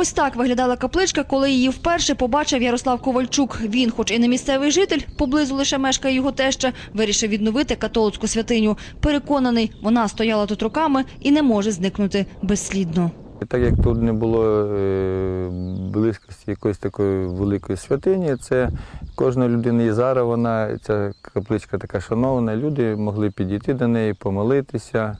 Ось так виглядала капличка, коли її вперше побачив Ярослав Ковальчук. Він, хоч і не місцевий житель, поблизу лише мешкає його теща, вирішив відновити католицьку святиню. Переконаний, вона стояла тут роками і не може зникнути безслідно. Так як тут не було е, близькості якоїсь такої великої святині, це кожна людина і зараз вона, ця капличка така шанована, люди могли підійти до неї, помолитися,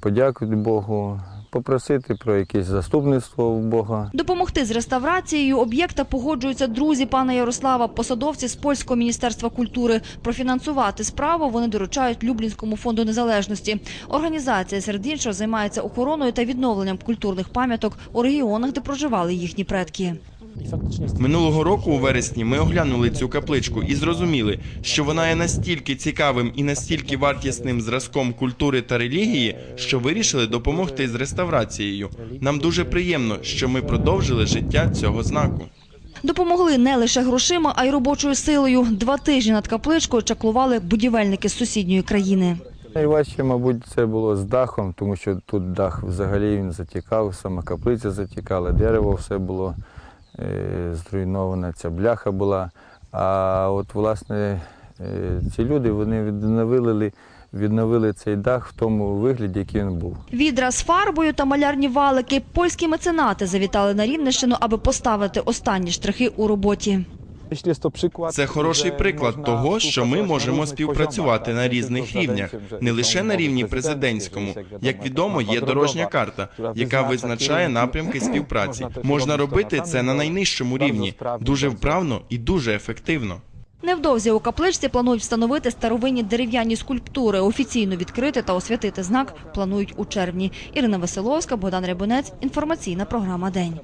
подякувати Богу, попросити про якесь заступництво у Бога. Допомогти з реставрацією об'єкта погоджуються друзі пана Ярослава, посадовці з польського міністерства культури. Профінансувати справу вони доручають Люблінському фонду незалежності. Організація серед іншого займається охороною та відновленням культурних пам'яток у регіонах, де проживали їхні предки. Минулого року у вересні ми оглянули цю капличку і зрозуміли, що вона є настільки цікавим і настільки вартісним зразком культури та релігії, що вирішили допомогти з реставрацією. Нам дуже приємно, що ми продовжили життя цього знаку. Допомогли не лише грошима, а й робочою силою. Два тижні над капличкою чаклували будівельники з сусідньої країни. Найважче, мабуть, це було з дахом, тому що тут дах взагалі він затікав, сама каплиця затікала, дерево все було е, зруйноване, ця бляха була. А от, власне, е, ці люди вони відновили, відновили цей дах в тому вигляді, який він був. Відра з фарбою та малярні валики польські меценати завітали на Рівненщину, аби поставити останні штрихи у роботі. Це хороший приклад того, що ми можемо співпрацювати на різних рівнях, не лише на рівні президентському. Як відомо, є дорожня карта, яка визначає напрямки співпраці. Можна робити це на найнижчому рівні, дуже вправно і дуже ефективно. Невдовзі у капличці планують встановити старовинні дерев'яні скульптури. Офіційно відкрити та освятити знак планують у червні. Ірина Веселовська, Богдан Рябунець. Інформаційна програма День.